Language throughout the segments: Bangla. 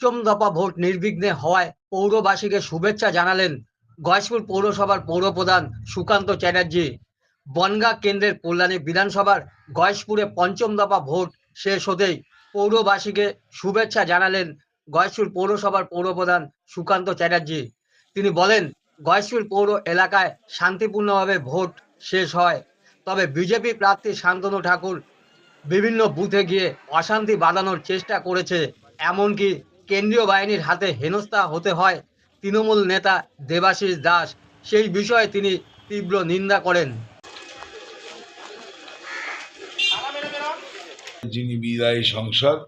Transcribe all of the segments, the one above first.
পঞ্চম দফা ভোট নির্বিঘ্নে হওয়ায় পৌরবাসীকে শুভেচ্ছা জানালেন গয়েশপুর পৌরসভার পৌরপ্রধান সুকান্ত চ্যাটার্জি। বনগাঁ কেন্দ্রের কল্যাণী বিধানসভার গয়েশপুরে পঞ্চম দফা ভোট শেষ হতেই পৌরবাসীকে শুভেচ্ছা জানালেন গয়েশপুর পৌরসভার পৌরপ্রধান সুকান্ত চ্যাটার্জি। তিনি বলেন, গয়েশপুর পৌর এলাকায় শান্তিপূর্ণভাবে ভোট শেষ হয়। তবে বিজেপি প্রার্থী শান্তনু ঠাকুর বিভিন্ন বুথে গিয়ে অশান্তি বাঁধানোর চেষ্টা করেছে, এমনকি কেন্দ্রীয় বাহিনীর হাতে হেনস্থা হতে হয় তৃণমূল নেতা দেবাশিস দাস। সেই বিষয়ে তিনি তীব্র নিন্দা করেন। যিনি বিদায়ী সংসদ,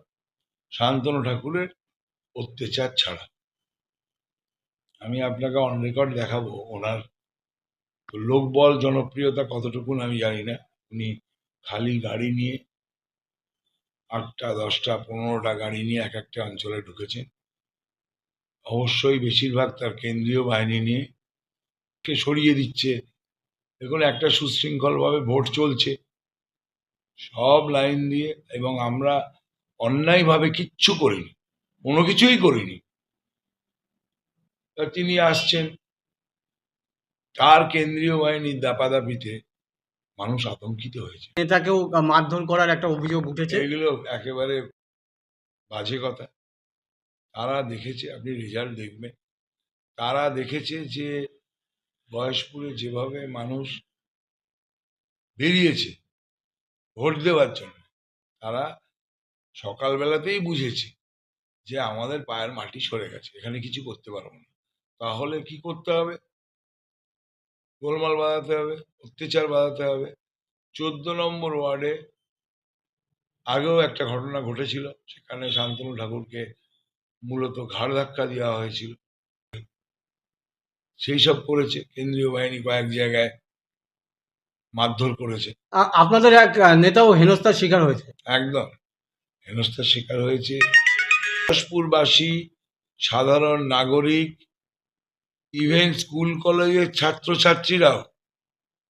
শান্তনু ঠাকুরের অত্যাচার ছাড়া। আমি আপনাকে অন রেকর্ড দেখাবো ওনার লোকবল, জনপ্রিয়তা কতটুকুন আমি জানি না। উনি খালি গাড়ি নিয়ে আটটা, দশটা, পনেরোটা গাড়ি নিয়ে এক একটা অঞ্চলে ঢুকেছেন অবশ্যই বেশিরভাগ তার কেন্দ্রীয় বাহিনী নিয়ে কে সরিয়ে দিচ্ছে। দেখুন, একটা সুশৃঙ্খলভাবে ভোট চলছে। সব লাইন দিয়ে এবং আমরা অন্যায়ভাবে কিচ্ছু করিনি, কোনো কিছুই করিনি। তিনি আসছেন, তার কেন্দ্রীয় বাহিনীর দাপাদাপিতে মানুষ আতঙ্কিত হয়েছে। নেতাকেও মারধর করার একটা অভিযোগ উঠেছে। এগুলো একেবারে বাজে কথা। তারা দেখেছে আপনি রেজাল্ট দেখবেন। তারা দেখেছে যে বয়সপুরে যেভাবে মানুষ বেরিয়েছে ভোট দেওয়ার জন্য তারা সকালবেলাতেই বুঝেছে যে আমাদের পায়ের মাটি সরে গেছে এখানে কিছু করতে পারব না। তাহলে কি করতে হবে? গোলমাল বাঁধাতে হবে অত্যাচার বাঁধাতে হবে। চোদ্দ নম্বর ওয়ার্ডে আগেও একটা ঘটনা ঘটেছিল সেখানে শান্তনু ঠাকুরকে মূলত ঘাড় ধাক্কা দেওয়া হয়েছিল। সেই সব করেছে কেন্দ্রীয় বাহিনী কয়েক জায়গায় মারধর করেছে। আপনাদের এক নেতাও হেনস্থার শিকার হয়েছে? একদম হেনস্থার শিকার হয়েছে। দাসপুরবাসী সাধারণ নাগরিক ইভেন স্কুল কলেজের ছাত্রছাত্রীরাও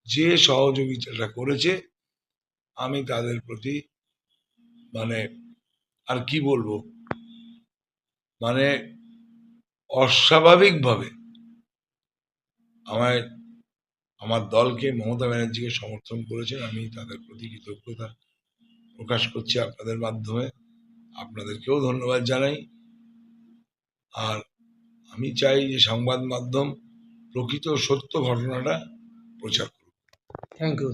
যে সহযোগিতাটা করেছে, আমি তাদের প্রতি মানে আর কি বলব? মানে অস্বাভাবিকভাবে আমায়, আমার দলকে মমতা ব্যানার্জিকে সমর্থন করেছেন। আমি তাদের প্রতি কৃতজ্ঞতা প্রকাশ করছি আপনাদের মাধ্যমে। আপনাদেরকেও ধন্যবাদ জানাই। আর আমি চাই যে সংবাদ মাধ্যম প্রকৃত সত্য ঘটনাটা প্রচার করুক। Thank you